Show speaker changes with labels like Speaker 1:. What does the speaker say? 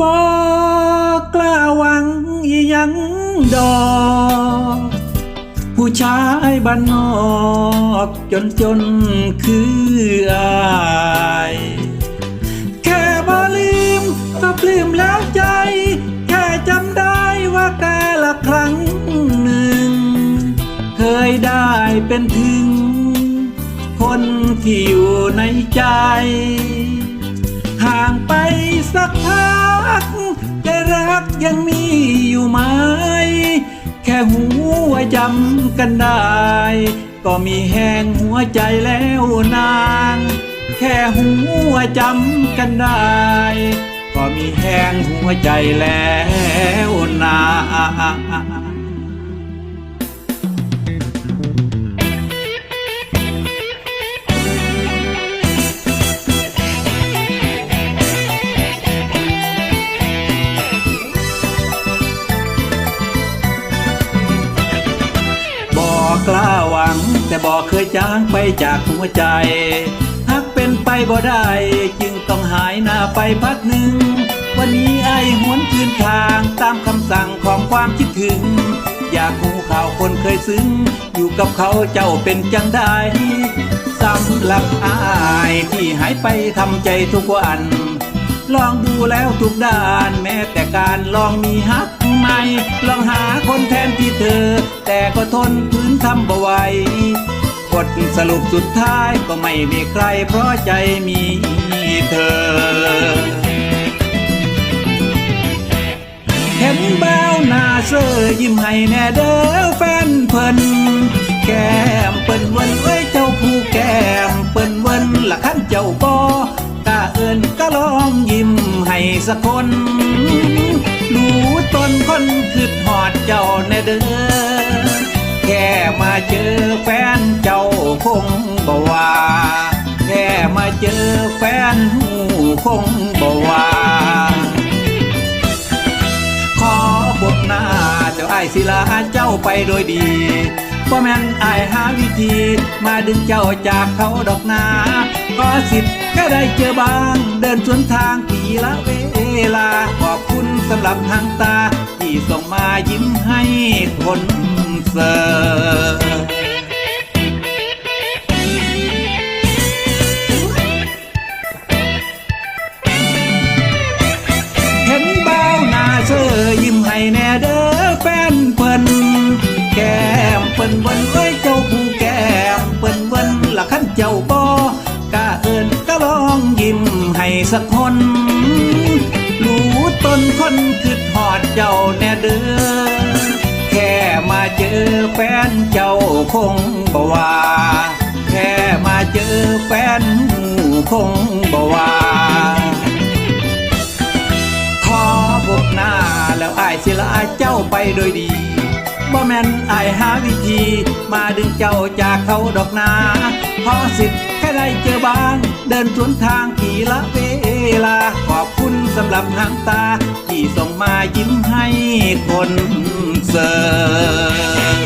Speaker 1: บอกกล้าหวังอียังดอก ผู้ชายบ้านนอกจนจนคืออาย แค่บ่ลืมก็ปลื้มแล้วใจ แค่จำได้ว่าแต่ละครั้งหนึ่ง เคยได้เป็นถึง คนที่อยู่ในใจ ห่างไป ยังมีอยู่ไหม แค่หัวจำกันได้ ก็มีแห้งหัวใจแล้วนาง แค่หัวจำกันได้ ก็มีแห้งหัวใจแล้วนาง กล้าหวัง แต่บอกเคยจางไปจากหัวใจ หักเป็นไปบ่ได้ จึงต้องหายหน้าไปพักหนึ่ง วันนี้ไอ้หวนคืนทางตามคำสั่งของความคิดถึง อยากหูข่าวคนเคยซึ้ง อยู่กับเขาเจ้าเป็นจังได้สำหรับอายที่หายไปทำใจทุกวัน ลองดูแล้วทุกด้านแม้แต่การลองมีฮัก ลองหาคนแทนที่เธอ แต่ก็ทนพื้นทำบ่ไหวบทสรุปสุดท้ายก็ไม่มีใครเพราะใจมีเธอ เห็นแววหน้าเซอยิ้มให้แน่เด้อแฟนเพิ่นแก้มเปิ้นวินเอ้ยเจ้าผู้แก้มเปิ้นวินละขั้นเจ้าบอก้าเอินก็ลองยิ้มให้สักคนรู้ตนคน เด้อแค่มาเจอแฟนเจ้าคงบ่ว่าแค่มาเจอแฟนหูคงบ่ว่าขอบทหน้าเจ้าไอ้ศิลาเจ้าไปโดยดีพ่อแม่นไอ้ายหาวิธี มาดึงเจ้าจากเขาดอกนาขอสิทธิ์ก็ได้เจอบ้าง เดินสวนทางปีละเวลา ขอบคุณสำหรับทางตา ส่งมายิ้มให้คนเสิร์เห็นเบ้าหน้าเซอยิ้มให้แน่เด้อแฟนเพิ่นแก้มเปิ้นเวินเอ้ยเจ้าผู้แก้มเปิ้นเวินละขั้นเจ้าบอกล้าเอินก็ลองยิ้มให้สักคน ตนคนคือหอดเจ้าแน่เด้อแค่มาเจอแฟนเจ้าคงบ่ว่า แค่มาเจอแฟนหูคงบ่ว่าขอบกหน้าแล้วอายสิละเจ้าไปโดยดีบ่แม่นอายหาวิธี มาดึงเจ้าจากเขาดอกนาพอสิทธิ์แค่ได้เจอบ้าง เดินสวนทางกี่ละเวลา สำหรับทางตา ที่ส่งมายิ้มให้คนเสิร์